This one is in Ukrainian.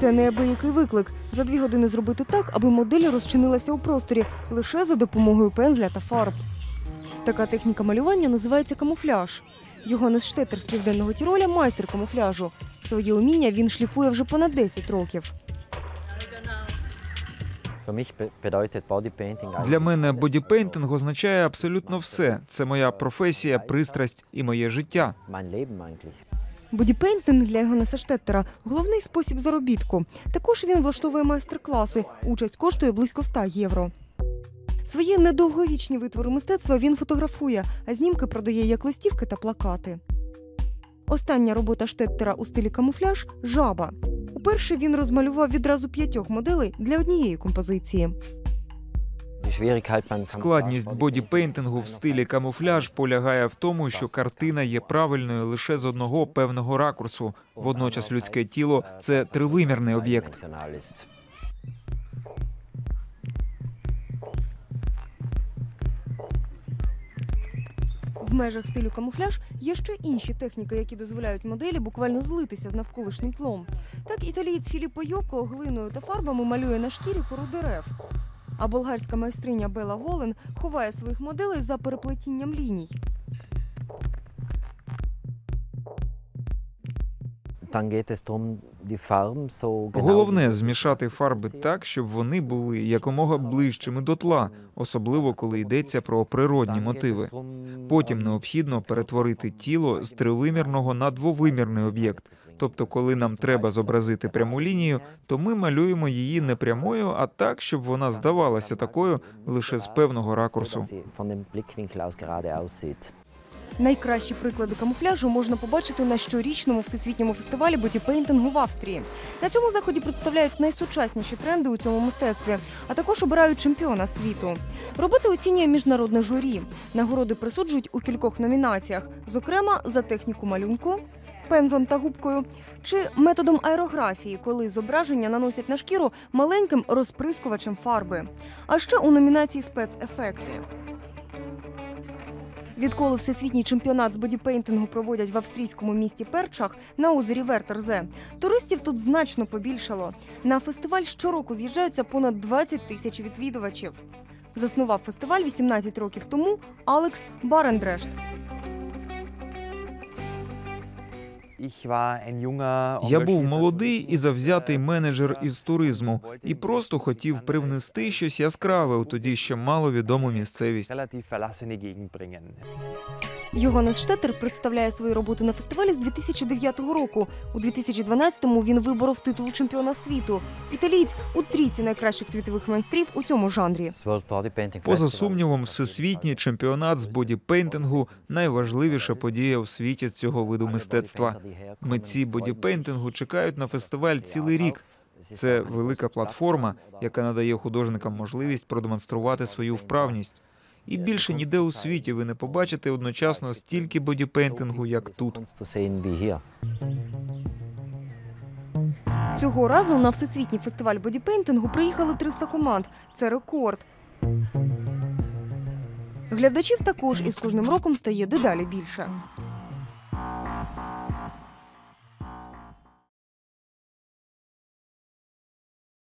Це неабиякий виклик за дві години зробити так, аби модель розчинилася у просторі лише за допомогою пензля та фарб. Така техніка малювання називається камуфляж. Йогонес Штетер з південного Тіроля майстер камуфляжу. Своє уміння він шліфує вже понад 10 років. Для мене бодіпейнтинг означає абсолютно все. Це моя професія, пристрасть і моє життя. Бодіпейнтинг для Йогонеса Штеттера – головний спосіб заробітку. Також він влаштовує майстер-класи. Участь коштує близько 100 євро. Свої недовговічні витвори мистецтва він фотографує, а знімки продає як листівки та плакати. Остання робота Штеттера у стилі камуфляж жаба. Уперше він розмалював відразу п'ятьох моделей для однієї композиції. Складність бодіпейнтингу в стилі камуфляж полягає в тому, що картина є правильною лише з одного певного ракурсу. Водночас людське тіло це тривимірний об'єкт. В межах стилю камуфляж є ще інші техніки, які дозволяють моделі буквально злитися з навколишнім тлом. Так італієць Філіппо Йоко глиною та фарбами малює на шкірі кору дерев. А болгарська майстриня Бела Волен ховає своїх моделей за переплетінням ліній. Головне змішати фарби так, щоб вони були якомога ближчими до тла, особливо коли йдеться про природні мотиви. Потім необхідно перетворити тіло з тривимірного на двовимірний об'єкт. Тобто, коли нам треба зобразити пряму лінію, то ми малюємо її не прямою, а так, щоб вона здавалася такою лише з певного ракурсу. Найкращі приклади камуфляжу можна побачити на щорічному всесвітньому фестивалі бодіпейнтингу в Австрії. На цьому заході представляють найсучасніші тренди у цьому мистецтві, а також обирають чемпіона світу. Роботи оцінює міжнародне журі. Нагороди присуджують у кількох номінаціях, зокрема за техніку малюнку. Пензлем та губкою чи методом аерографії, коли зображення наносять на шкіру маленьким розприскувачем фарби. А ще у номінації спецефекти. Відколи всесвітній чемпіонат з бодіпейнтингу проводять в австрійському місті Перчах на озері Вертерзе, туристів тут значно побільшало. На фестиваль щороку з'їжджаються понад 20 тисяч відвідувачів. Заснував фестиваль 18 років тому Алекс Барендрешт. Я був молодий і завзятий менеджер äh, із туризму і просто хотів привнести щось яскраве у тоді ще маловідому місцевість. Йогонес Штетер представляє свої роботи на фестивалі з 2009 року. У 2012-му він виборов титул чемпіона світу. Італієць у трійці найкращих світових майстрів у цьому жанрі. Поза сумнівом, всесвітній чемпіонат з бодіпейнтингу найважливіша подія у світі цього виду мистецтва. Митці бодіпейнтингу чекають на фестиваль цілий рік. Це велика платформа, яка надає художникам можливість продемонструвати свою вправність. І більше ніде у світі ви не побачите одночасно стільки бодіпейнтингу, як тут. Цього разу на всесвітній фестиваль бодіпейнтингу приїхали 300 команд. Це рекорд. Глядачів також із кожним роком стає дедалі більше.